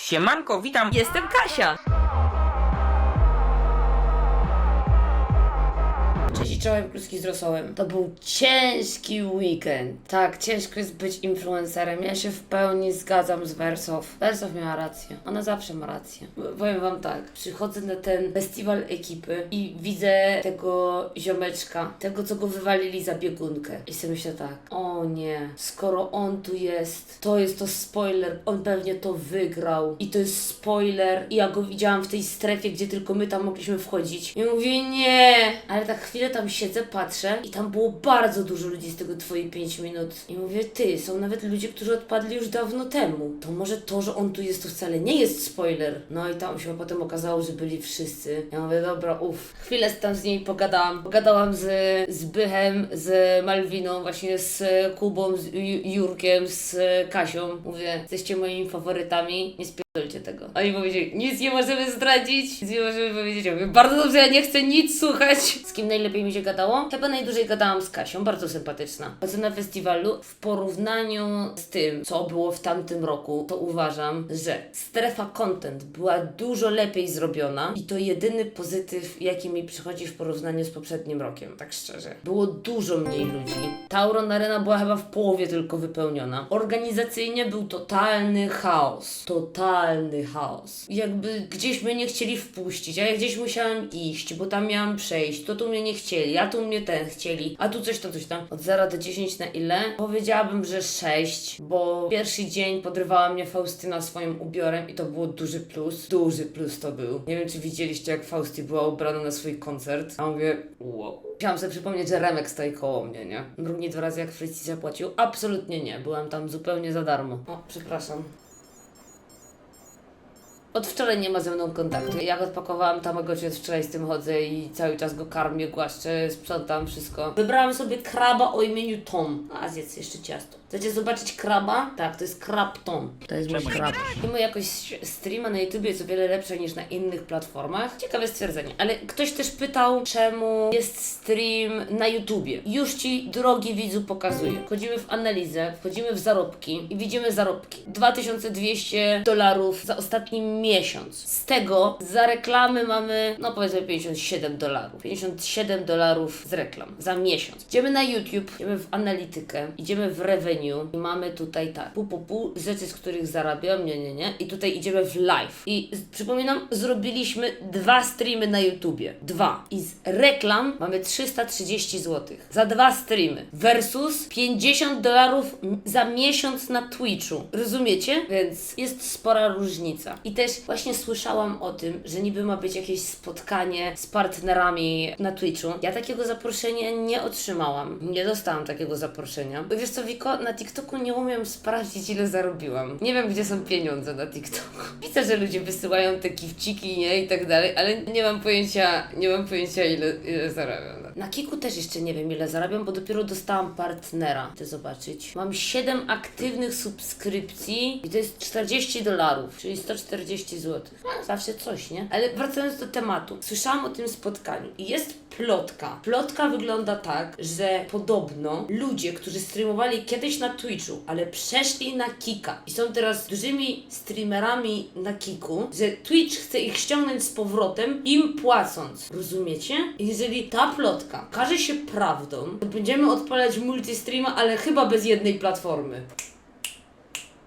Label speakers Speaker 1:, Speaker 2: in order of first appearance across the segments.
Speaker 1: Siemanko, witam.
Speaker 2: Jestem Kasia.
Speaker 3: I czołem, kluski z rosołem. To był ciężki weekend. Tak, ciężko jest być influencerem. Ja się w pełni zgadzam z Wersow. Wersow miała rację. Ona zawsze ma rację. Powiem wam tak, przychodzę na ten festiwal ekipy i widzę tego ziomeczka, tego co go wywalili za biegunkę. I sobie myślę tak, o nie, skoro on tu jest, to jest to spoiler, on pewnie to wygrał. I to jest spoiler. I ja go widziałam w tej strefie, gdzie tylko my tam mogliśmy wchodzić. I mówię, nie, ale tak chwilę tam siedzę, patrzę i tam było bardzo dużo ludzi z tego twoje 5 minut. I mówię, ty, są nawet ludzie, którzy odpadli już dawno temu. To może to, że on tu jest, to wcale nie jest spoiler. No i tam się potem okazało, że byli wszyscy. Ja mówię, dobra, uff. Chwilę tam z niej pogadałam. Pogadałam z, z Bychem, z Malwiną, właśnie z Kubą, z Ju- Jurkiem, z Kasią. Mówię, jesteście moimi faworytami, nie spierdolcie tego. Oni powiedzieli, nic nie możemy zdradzić, nic nie możemy powiedzieć. Ja mówię, bardzo dobrze, ja nie chcę nic słuchać. Z kim najlepiej mi się gadało? Chyba najdłużej gadałam z Kasią, bardzo sympatyczna. Chodzę na festiwalu w porównaniu z tym, co było w tamtym roku, to uważam, że strefa content była dużo lepiej zrobiona i to jedyny pozytyw, jaki mi przychodzi w porównaniu z poprzednim rokiem, tak szczerze. Było dużo mniej ludzi. Tauron Arena była chyba w połowie tylko wypełniona. Organizacyjnie był totalny chaos. Totalny chaos. Jakby gdzieś mnie nie chcieli wpuścić, a ja gdzieś musiałam iść, bo tam miałam przejść, to tu mnie nie chcieli, a tu mnie ten chcieli, a tu coś tam, coś tam. Od 0 do 10 na ile? Powiedziałabym, że 6, bo pierwszy dzień podrywała mnie Faustyna swoim ubiorem i to było duży plus. Duży plus to był. Nie wiem, czy widzieliście, jak Fausty była ubrana na swój koncert. A mówię, wow. Chciałam sobie przypomnieć, że Remek stoi koło mnie, nie? Mrugnie dwa razy, jak Frycji zapłacił. Absolutnie nie. Byłam tam zupełnie za darmo. O, przepraszam. Od wczoraj nie ma ze mną kontaktu. Jak odpakowałam Tamagotchi, od wczoraj z tym chodzę i cały czas go karmię, głaszczę, sprzątam wszystko. Wybrałam sobie kraba o imieniu Tom. A zjedz jeszcze ciasto. Chcecie zobaczyć kraba? Tak, to jest krab Tom. To jest mój krab. Mimo jakość streama na YouTube jest o wiele lepsza niż na innych platformach. Ciekawe stwierdzenie. Ale ktoś też pytał, czemu jest stream na YouTubie. Już Ci, drogi widzu, pokazuję. Wchodzimy w analizę, wchodzimy w zarobki i widzimy zarobki. 2200 dolarów za ostatni miesiąc. Z tego za reklamy mamy, no powiedzmy 57 dolarów. 57 dolarów z reklam za miesiąc. Idziemy na YouTube, idziemy w analitykę, idziemy w revenue i mamy tutaj tak, pu, pu, pu, rzeczy, z których zarabiam, nie, nie, nie. I tutaj idziemy w live. I przypominam, zrobiliśmy dwa streamy na YouTubie. Dwa. I z reklam mamy 330 zł. Za dwa streamy. Versus 50 dolarów za miesiąc na Twitchu. Rozumiecie? Więc jest spora różnica. I też właśnie słyszałam o tym, że niby ma być jakieś spotkanie z partnerami na Twitchu. Ja takiego zaproszenia nie otrzymałam. Nie dostałam takiego zaproszenia. Wiesz co, Wiko, na TikToku nie umiem sprawdzić, ile zarobiłam. Nie wiem, gdzie są pieniądze na TikToku. Widzę, że ludzie wysyłają te kifciki, nie? I tak dalej, ale nie mam pojęcia, nie mam pojęcia, ile, ile zarabiam. Na Kiku też jeszcze nie wiem, ile zarabiam, bo dopiero dostałam partnera. Chcę zobaczyć. Mam 7 aktywnych subskrypcji i to jest 40 dolarów, czyli 140 zł. No, zawsze coś, nie? Ale wracając do tematu. Słyszałam o tym spotkaniu jest plotka. Plotka wygląda tak, że podobno ludzie, którzy streamowali kiedyś na Twitchu, ale przeszli na Kika i są teraz dużymi streamerami na Kiku, że Twitch chce ich ściągnąć z powrotem, im płacąc. Rozumiecie? Jeżeli ta plotka okaże się prawdą, to będziemy odpalać multistreama, ale chyba bez jednej platformy.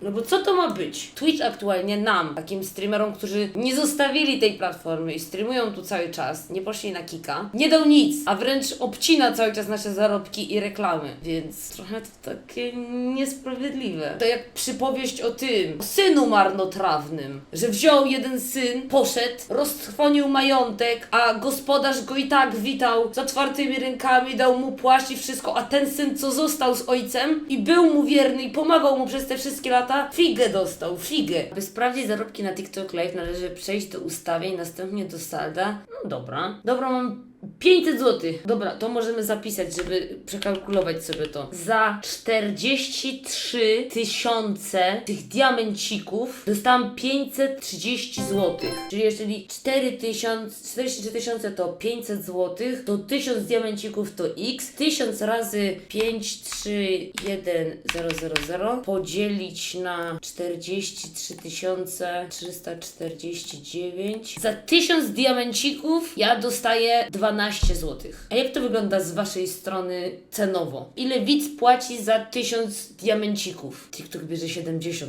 Speaker 3: No bo co to ma być? Twitch aktualnie nam, takim streamerom, którzy nie zostawili tej platformy i streamują tu cały czas, nie poszli na kika, nie dał nic, a wręcz obcina cały czas nasze zarobki i reklamy. Więc trochę to takie niesprawiedliwe. To jak przypowieść o tym, o synu marnotrawnym, że wziął jeden syn, poszedł, roztrwonił majątek, a gospodarz go i tak witał z otwartymi rękami, dał mu płaszcz i wszystko, a ten syn, co został z ojcem i był mu wierny i pomagał mu przez te wszystkie lata, figę dostał, figę. Aby sprawdzić zarobki na TikTok Live należy przejść do ustawień, następnie do salda. No dobra. Dobra, mam 500 zł. Dobra, to możemy zapisać, żeby przekalkulować sobie to. Za 43 tysiące tych diamencików dostałam 530 zł. Czyli jeżeli 4 tysiące, 43 tysiące to 500 zł, to 1000 diamencików to x. 1000 razy 5, 3, 1, 0, 0, 0 podzielić na 43 349. Za 1000 diamencików ja dostaję 12 zł. A jak to wygląda z waszej strony cenowo? Ile widz płaci za 1000 diamencików? TikTok bierze 70%.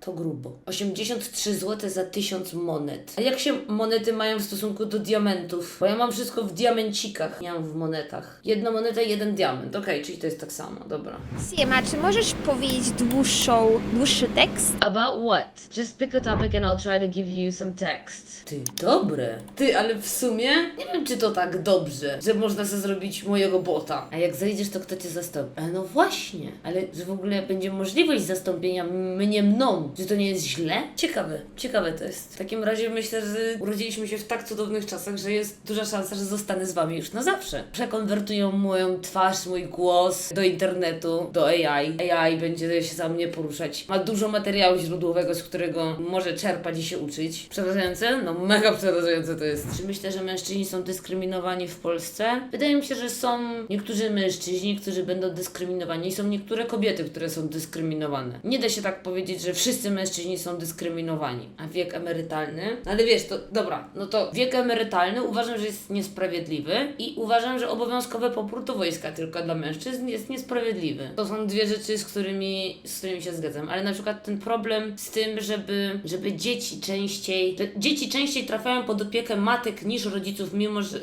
Speaker 3: To grubo. 83 zł za 1000 monet. A jak się monety mają w stosunku do diamentów? Bo ja mam wszystko w diamencikach, nie mam w monetach. Jedna moneta, jeden diament. Okej, czyli to jest tak samo, dobra.
Speaker 1: Siema, czy możesz powiedzieć dłuższą, dłuższy tekst?
Speaker 3: About what? Just pick a topic and I'll try to give you some text. Ty, dobre. Ty, ale w sumie nie wiem, czy to tak dobrze, że można sobie zrobić mojego bota. A jak zejdziesz, to kto cię zastąpi? A no właśnie, ale że w ogóle będzie możliwość zastąpienia mnie mną. Czy to nie jest źle? Ciekawe, ciekawe to jest. W takim razie myślę, że urodziliśmy się w tak cudownych czasach, że jest duża szansa, że zostanę z wami już na zawsze. Przekonwertują moją twarz, mój głos do internetu, do AI. AI będzie się za mnie poruszać. Ma dużo materiału źródłowego, z którego może czerpać i się uczyć. Przerażające? No mega przerażające to jest. Czy myślę, że mężczyźni są dyskryminowani w Polsce? Wydaje mi się, że są niektórzy mężczyźni, którzy będą dyskryminowani i są niektóre kobiety, które są dyskryminowane. Nie da się tak powiedzieć, że wszyscy mężczyźni są dyskryminowani. A wiek emerytalny? Ale wiesz, to dobra, no to wiek emerytalny uważam, że jest niesprawiedliwy i uważam, że obowiązkowe pobór do wojska tylko dla mężczyzn jest niesprawiedliwy. To są dwie rzeczy, z którymi, z którymi się zgadzam. Ale na przykład ten problem z tym, żeby, żeby dzieci częściej, dzieci częściej trafiają pod opiekę matek niż rodziców, mimo że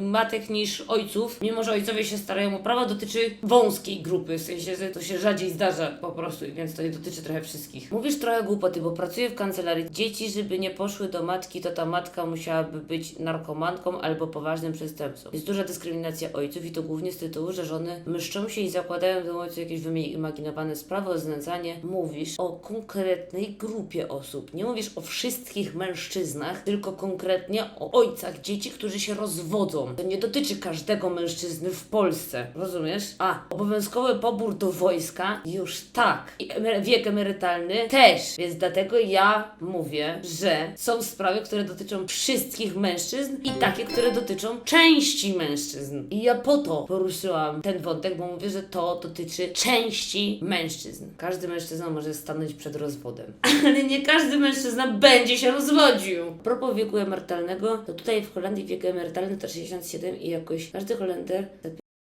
Speaker 3: matek niż ojców, mimo że ojcowie się starają o prawa, dotyczy wąskiej grupy, w sensie, że to się rzadziej zdarza po prostu, więc to nie dotyczy trochę wszystkich. Mówisz trochę głupoty, bo pracuję w kancelarii. Dzieci, żeby nie poszły do matki, to ta matka musiałaby być narkomanką albo poważnym przestępcą. Jest duża dyskryminacja ojców i to głównie z tytułu, że żony myszczą się i zakładają do ojców jakieś wyimaginowane sprawy o znęcanie. Mówisz o konkretnej grupie osób. Nie mówisz o wszystkich mężczyznach, tylko konkretnie o ojcach dzieci, którzy się rozwodzą. To nie dotyczy każdego mężczyzny w Polsce. Rozumiesz? A, obowiązkowy pobór do wojska? Już tak. I wiek emerytalny też. Więc dlatego ja mówię, że są sprawy, które dotyczą wszystkich mężczyzn i takie, które dotyczą części mężczyzn. I ja po to poruszyłam ten wątek, bo mówię, że to dotyczy części mężczyzn. Każdy mężczyzna może stanąć przed rozwodem. Ale nie każdy mężczyzna będzie się rozwodził. A propos wieku emerytalnego, to tutaj w Holandii wiek emerytalny to 67 i jakoś każdy Holender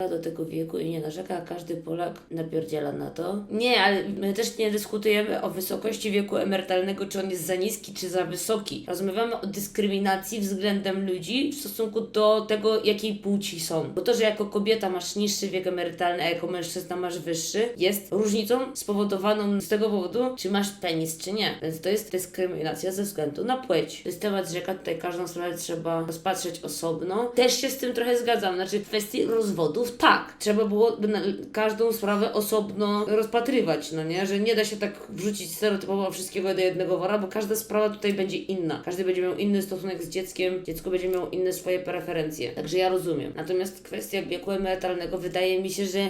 Speaker 3: do tego wieku i nie narzeka, a każdy Polak napierdziela na to. Nie, ale my też nie dyskutujemy o wysokości wieku emerytalnego, czy on jest za niski, czy za wysoki. Rozmawiamy o dyskryminacji względem ludzi w stosunku do tego, jakiej płci są. Bo to, że jako kobieta masz niższy wiek emerytalny, a jako mężczyzna masz wyższy, jest różnicą spowodowaną z tego powodu, czy masz penis, czy nie. Więc to jest dyskryminacja ze względu na płeć. To jest temat rzeka, tutaj każdą sprawę trzeba rozpatrzeć osobno. Też się z tym trochę zgadzam. Znaczy, w kwestii rozwodów tak. Trzeba było każdą sprawę osobno rozpatrywać, no nie? Że nie da się tak wrzucić stereotypowo wszystkiego do jednego wora, bo każda sprawa tutaj będzie inna. Każdy będzie miał inny stosunek z dzieckiem, dziecko będzie miało inne swoje preferencje. Także ja rozumiem. Natomiast kwestia wieku emerytalnego wydaje mi się, że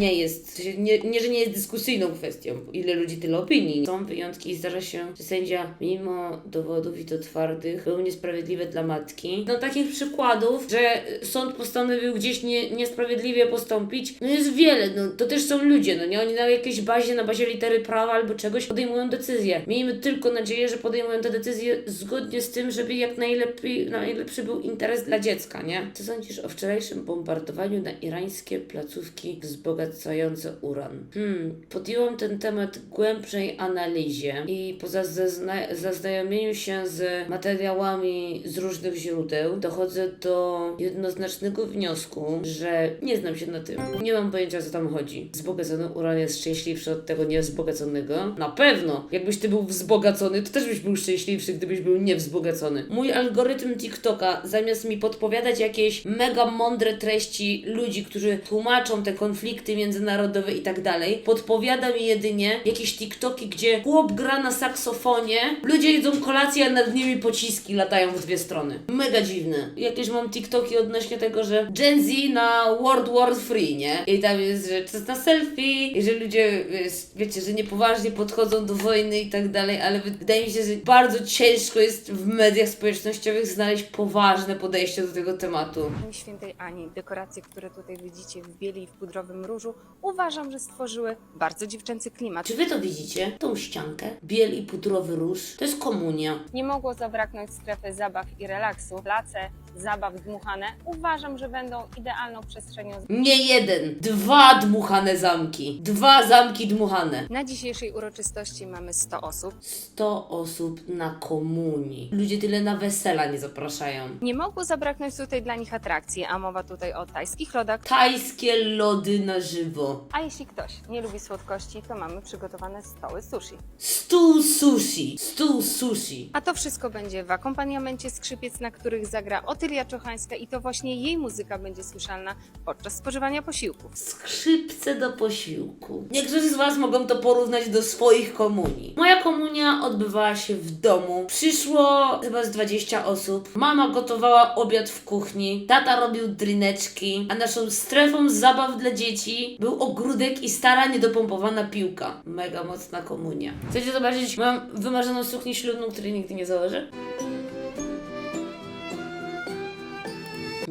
Speaker 3: nie jest, nie, nie, że nie jest dyskusyjną kwestią. Ile ludzi, tyle opinii. Są wyjątki i zdarza się, że sędzia mimo dowodów i to twardych był niesprawiedliwy dla matki. No takich przykładów, że sąd postanowił gdzieś nie, niesprawiedliwie postąpić, no jest wiele. No to też są ludzie, no nie? Oni na jakiejś bazie, na bazie litery prawa albo czegoś podejmują decyzje. Miejmy tylko nadzieję, że podejmują te decyzje zgodnie z tym, żeby jak najlepiej, najlepszy był interes dla dziecka, nie? Co sądzisz o wczorajszym bombardowaniu na irańskie placówki wzbogacające uran? Hmm, podjęłam ten temat głębszej analizie i po zazna- zaznajomieniu się z materiałami z różnych źródeł dochodzę do jednoznacznego wniosku, że nie znam się na tym. Nie mam pojęcia, co tam chodzi. Wzbogacony uran jest szczęśliwszy od tego niewzbogaconego? Na pewno! Jakbyś ty był wzbogacony, to też byś był szczęśliwszy, gdybyś był niewzbogacony. Mój algorytm TikToka, zamiast mi podpowiadać jakieś mega mądre treści ludzi, którzy tłumaczą te konflikty międzynarodowe i tak dalej, podpowiada mi jedynie jakieś TikToki, gdzie chłop gra na saksofonie, ludzie jedzą kolację, a nad nimi pociski latają w dwie strony. Mega dziwne. Jakieś mam TikToki odnośnie tego, że Gen Z na World War Free, nie? I tam jest, że czas na selfie, i że ludzie, wiecie, że niepoważnie podchodzą do wojny i tak dalej, ale wydaje mi się, że bardzo ciężko jest w mediach społecznościowych znaleźć poważne podejście do tego tematu.
Speaker 2: Świętej Ani. Dekoracje, które tutaj widzicie w bieli i w pudrowym różu, uważam, że stworzyły bardzo dziewczęcy klimat.
Speaker 3: Czy wy to widzicie? Tą ściankę? Biel i pudrowy róż? To jest komunia.
Speaker 2: Nie mogło zabraknąć strefy zabaw i relaksu. Place zabaw dmuchane uważam, że będą idealną przestrzenią.
Speaker 3: Nie jeden, dwa dmuchane zamki. Dwa zamki dmuchane.
Speaker 2: Na dzisiejszej uroczystości mamy 100 osób.
Speaker 3: 100 osób na komunii. Ludzie tyle na wesela nie zapraszają.
Speaker 2: Nie mogło zabraknąć tutaj dla nich atrakcji, a mowa tutaj o tajskich lodach.
Speaker 3: Tajskie lody na żywo.
Speaker 2: A jeśli ktoś nie lubi słodkości, to mamy przygotowane stoły sushi.
Speaker 3: Stół sushi. Stół sushi.
Speaker 2: A to wszystko będzie w akompaniamencie skrzypiec, na których zagra Otylia Czochańska i to właśnie jej muzyka będzie słyszalna podczas spożywania posiłków.
Speaker 3: Skrzypce do posiłku. Niektórzy z Was mogą to porównać do swoich komunii. Moja komunia odbywała się w domu. Przyszło chyba z 20 osób. Mama gotowała obiad w kuchni. Tata robił drineczki. A naszą strefą zabaw dla dzieci był ogródek i stara, niedopompowana piłka. Mega mocna komunia. Chcecie zobaczyć moją wymarzoną suknię ślubną, której nigdy nie założę?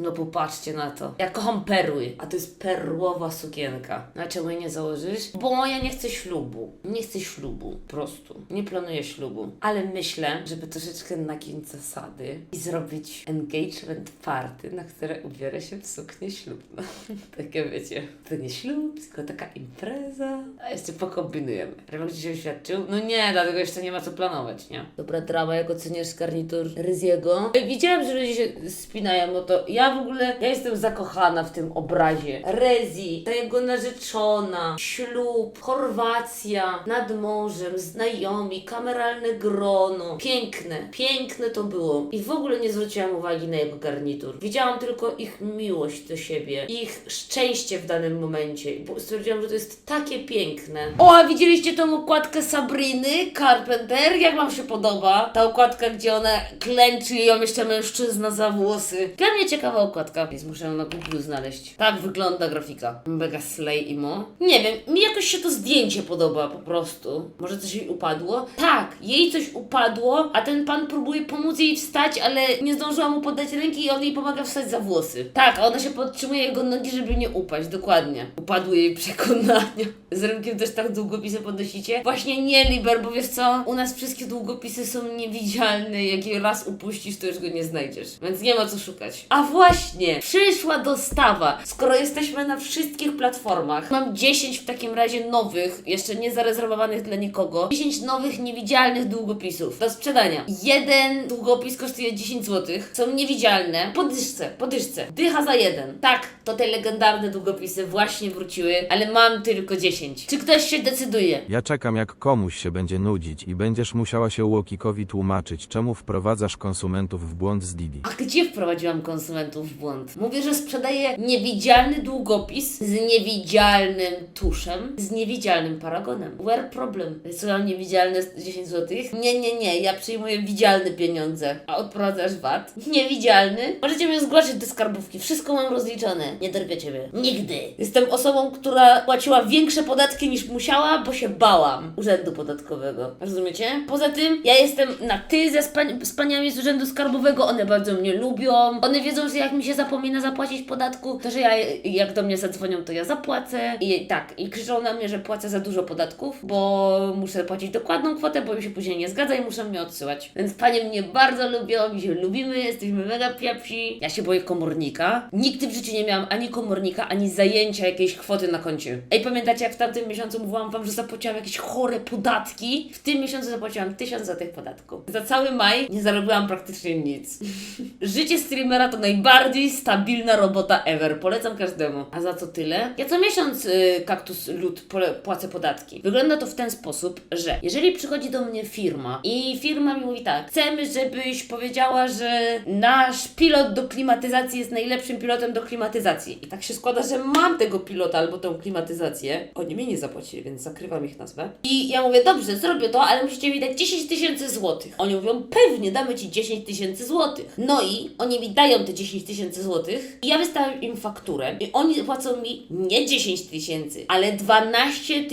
Speaker 3: No popatrzcie na to. Ja kocham perły, a to jest perłowa sukienka. No a czemu jej nie założysz? Bo ja nie chcę ślubu. Nie chcę ślubu, po prostu. Nie planuję ślubu. Ale myślę, żeby troszeczkę nagiąć zasady i zrobić engagement party, na które ubiorę się w suknię ślubną. Takie wiecie, to nie ślub, tylko taka impreza. A jeszcze pokombinujemy. Remont się oświadczył? No nie, dlatego jeszcze nie ma co planować, nie? Dobra, drama, jak oceniasz garnitur Ryziego? Widziałam, że ludzie się spinają, no to ja w ogóle, ja jestem zakochana w tym obrazie. Rezi, ta jego narzeczona, ślub, Chorwacja, nad morzem, znajomi, kameralne grono. Piękne, piękne to było. I w ogóle nie zwróciłam uwagi na jego garnitur. Widziałam tylko ich miłość do siebie, ich szczęście w danym momencie. Bo stwierdziłam, że to jest takie piękne. O, a widzieliście tą okładkę Sabriny Carpenter? Jak Wam się podoba? Ta okładka, gdzie ona klęczy i ją jeszcze mężczyzna za włosy. Dla mnie ciekawa okładka, więc muszę ją na Google znaleźć. Tak wygląda grafika. Mega slay imo. Nie wiem, mi jakoś się to zdjęcie podoba po prostu. Może coś jej upadło? Tak, jej coś upadło, a ten pan próbuje pomóc jej wstać, ale nie zdążyła mu podać ręki i on jej pomaga wstać za włosy. Tak, a ona się podtrzymuje jego nogi, żeby nie upaść, dokładnie. Upadły jej przekonania. Z rynkiem też tak długopisy podnosicie? Właśnie nie, Liber, bo wiesz co? U nas wszystkie długopisy są niewidzialne. Jak je raz upuścisz, to już go nie znajdziesz. Więc nie ma co szukać. A właśnie! Przyszła dostawa. Skoro jesteśmy na wszystkich platformach, mam 10 w takim razie nowych, jeszcze nie zarezerwowanych dla nikogo, 10 nowych niewidzialnych długopisów do sprzedania. Jeden długopis kosztuje 10 zł. Są niewidzialne. Po dyszce, po dyszce. Dycha za jeden. Tak, to te legendarne długopisy właśnie wróciły, ale mam tylko 10. Czy ktoś się decyduje?
Speaker 4: Ja czekam jak komuś się będzie nudzić i będziesz musiała się Łokikowi tłumaczyć, czemu wprowadzasz konsumentów w błąd z Didi.
Speaker 3: A gdzie wprowadziłam konsumentów w błąd? Mówię, że sprzedaję niewidzialny długopis z niewidzialnym tuszem, z niewidzialnym paragonem. Where problem? Co mam niewidzialne z 10 zł? Nie, nie, nie, ja przyjmuję widzialne pieniądze. A odprowadzasz VAT? Niewidzialny? Możecie mnie zgłaszać do skarbówki, wszystko mam rozliczone. Nie derpiecie mnie. Nigdy. Jestem osobą, która płaciła większe podatki niż musiała, bo się bałam urzędu podatkowego. Rozumiecie? Poza tym, ja jestem na ty ze z, paniami z urzędu skarbowego, one bardzo mnie lubią. One wiedzą, że jak mi się zapomina zapłacić podatku, to że ja jak do mnie zadzwonią, to ja zapłacę. I tak, i krzyczą na mnie, że płacę za dużo podatków, bo muszę płacić dokładną kwotę, bo mi się później nie zgadza i muszę mnie odsyłać. Więc panie mnie bardzo lubią, mi się lubimy, jesteśmy mega piepsi. Ja się boję komornika. Nigdy w życiu nie miałam ani komornika, ani zajęcia jakiejś kwoty na koncie. Ej, pamiętacie jak w tamtym miesiącu mówiłam wam, że zapłaciłam jakieś chore podatki? W tym miesiącu zapłaciłam tysiąc za tych podatków. Za cały maj nie zarobiłam praktycznie nic. Życie streamera to najbardziej najbardziej stabilna robota ever. Polecam każdemu. A za co tyle? Ja co miesiąc y, kaktus lud płacę podatki. Wygląda to w ten sposób, że jeżeli przychodzi do mnie firma i firma mi mówi tak, chcemy, żebyś powiedziała, że nasz pilot do klimatyzacji jest najlepszym pilotem do klimatyzacji. I tak się składa, że mam tego pilota albo tą klimatyzację. Oni mi nie zapłacili, więc zakrywam ich nazwę. I ja mówię, dobrze, zrobię to, ale musicie mi dać 10 tysięcy złotych. Oni mówią, pewnie, damy ci 10 tysięcy złotych. No i oni mi dają te 10 tysięcy złotych i ja wystawiam im fakturę i oni płacą mi nie 10 tysięcy, ale 12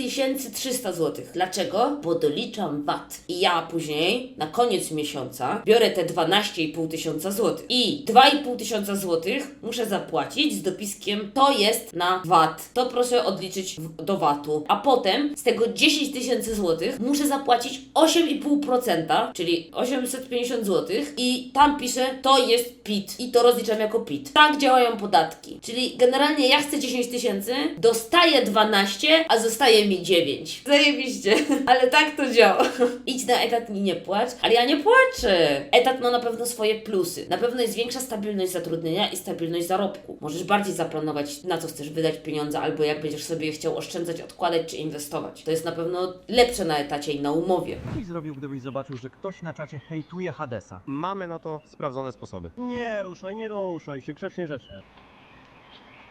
Speaker 3: 300 złotych. Dlaczego? Bo doliczam VAT. I ja później, na koniec miesiąca, biorę te 12,5 tysiąca złotych. I 2,5 tysiąca złotych muszę zapłacić z dopiskiem to jest na VAT. To proszę odliczyć do VAT-u. A potem z tego 10 tysięcy złotych muszę zapłacić 8,5%, czyli 850 złotych i tam piszę to jest PIT i to rozliczam jako PIT. Tak działają podatki. Czyli generalnie ja chcę 10 tysięcy, dostaję 12, a zostaje mi 9. Zajebiście. Ale tak to działa. Idź na etat i nie płacz, ale ja nie płaczę. Etat ma na pewno swoje plusy. Na pewno jest większa stabilność zatrudnienia i stabilność zarobku. Możesz bardziej zaplanować, na co chcesz wydać pieniądze, albo jak będziesz sobie je chciał oszczędzać, odkładać czy inwestować. To jest na pewno lepsze na etacie i na umowie.
Speaker 5: Co byś zrobił, gdybyś zobaczył, że ktoś na czacie hejtuje Hadesa?
Speaker 6: Mamy na to sprawdzone sposoby.
Speaker 5: Nie ruszaj, nie ruszaj się, grzecznie rzeczy.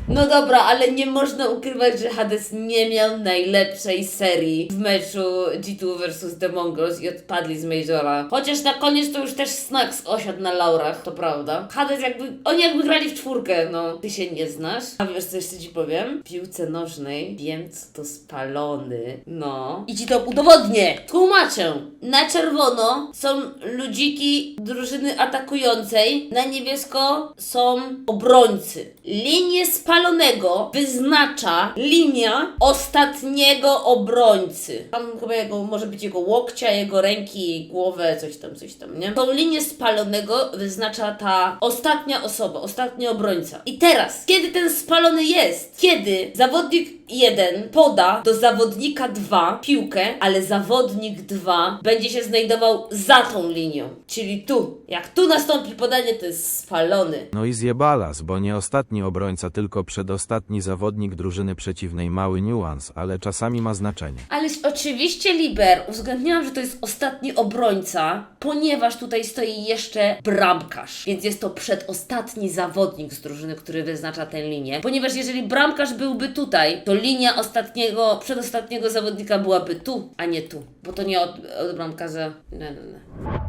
Speaker 3: No dobra, ale nie można ukrywać, że Hades nie miał najlepszej serii w meczu G2 vs The Mongols i odpadli z Majora. Chociaż na koniec to już też Snax osiadł na laurach, to prawda. Hades jakby, oni jakby grali w czwórkę, no. Ty się nie znasz. A wiesz co jeszcze ci powiem? W piłce nożnej wiem co to spalony. No. I ci to udowodnię. Tłumaczę. Na czerwono są ludziki drużyny atakującej, na niebiesko są obrońcy. Linię spalonego wyznacza linia ostatniego obrońcy. Tam chyba jego, może być jego łokcia, jego ręki, głowę, coś tam, coś tam, nie? Tą linię spalonego wyznacza ta ostatnia osoba, ostatni obrońca. I teraz, kiedy ten spalony jest? Kiedy zawodnik 1 poda do zawodnika 2 piłkę, ale zawodnik 2 będzie się znajdował za tą linią, czyli tu. Jak tu nastąpi podanie, to jest spalony.
Speaker 4: No i zjebalas, bo nie ostatni obrońca, tylko przedostatni zawodnik drużyny przeciwnej. Mały niuans, ale czasami ma znaczenie.
Speaker 3: Ależ oczywiście, Liber, uwzględniłam, że to jest ostatni obrońca, ponieważ tutaj stoi jeszcze bramkarz. Więc jest to przedostatni zawodnik z drużyny, który wyznacza tę linię. Ponieważ jeżeli bramkarz byłby tutaj, to linia ostatniego, przedostatniego zawodnika byłaby tu, a nie tu. Bo to nie od, od bramkarza. Nie, nie.